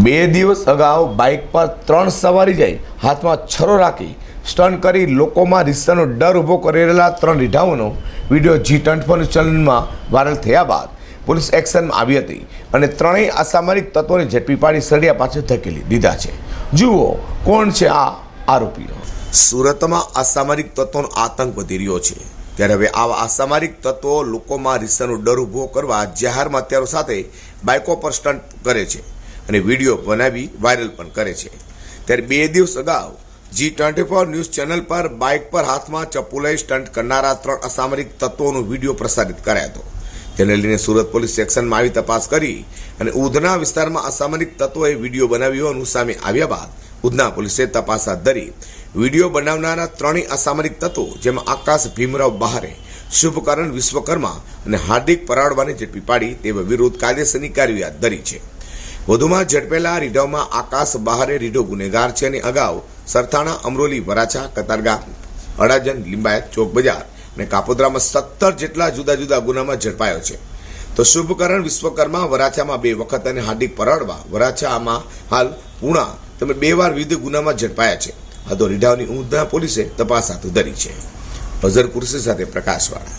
બે દિવસ અગાઉ બાઇક પર ત્રણ સવારી જઈ હાથમાં છરો રાખી સ્ટન્ટ કરી લોકોમાં રિસ્સાનો ડર ઊભો કરી રહેલા ત્રણ રીઢાઓનો વીડિયો જી ટ્વેન્ટી ફોર ચેનલમાં વાયરલ થયા બાદ પોલીસ એક્શનમાં આવી હતી અને ત્રણેય અસામરિક તત્વોને ઝડપી પાડી સળિયા પાછળ ધકેલી દીધા છે. જુઓ કોણ છે આ આરોપીઓ. સુરતમાં અસામરિક તત્વોનો આતંક વધી રહ્યો છે. ત્યારે હવે આવા અસામરિક તત્વો લોકોમાં રિસ્સાનો ડર ઊભો કરવા જાહેરમાં હથિયારો સાથે બાઇકો પર સ્ટન્ટ કરે છે. અને વીડિયો બનાવી વાયરલ પણ કરે છે. ત્યારે બે દિવસ અગાઉ G twenty four news channel પર બાઇક પર હાથમાં ચપ્પુ લઈ સ્ટન્ટ કરનારા ત્રણ અસામરિક તત્વોનો વીડિયો પ્રસારિત કરાયો હતો. તેને લઈને સુરત પોલીસ સેક્શનમાં આવી તપાસ કરી અને ઉધના વિસ્તારમાં અસામરિક તત્વોએ વીડિયો બનાવ્યો હોવાનું સામે આવ્યા બાદ ઉધના પોલીસે તપાસ હાથ ધરી. વીડિયો બનાવનારા ત્રણેય અસામરિક તત્વો, જેમાં આકાશ ભીમરાવ બહારે, શુભકરણ વિશ્વકર્મા અને હાર્દિક પરાડવાને ઝડપી પાડી તેવા વિરુદ્ધ કાયદેસરની કાર્યવાહી હાથ ધરી છે. વધુમાં ઝડપેલા રીઢાઓમાં આકાશ બહારે રીઢો ગુનેગાર છે અને અગાઉ સરથાણા, અમરોલી, વરાછા, કતારગામ અડાજન લિંબાયત ચોક બજાર અને કાપોદ્રામાં સત્તર જેટલા જુદા જુદા ગુનામાં ઝડપાયો છે. તો શુભકરણ વિશ્વકર્મા વરાછામાં બે વખત અને હાર્દિક પરળવા વરાછામાં હાલ પૂણા તમે બે વાર વિવિધ ગુનામાં ઝડપાયા છે. આ તો રીઢાઓની ઊંધા પોલીસે તપાસ હાથ ધરી છે. અઝર કુર્સી સાથે પ્રકાશવાળા.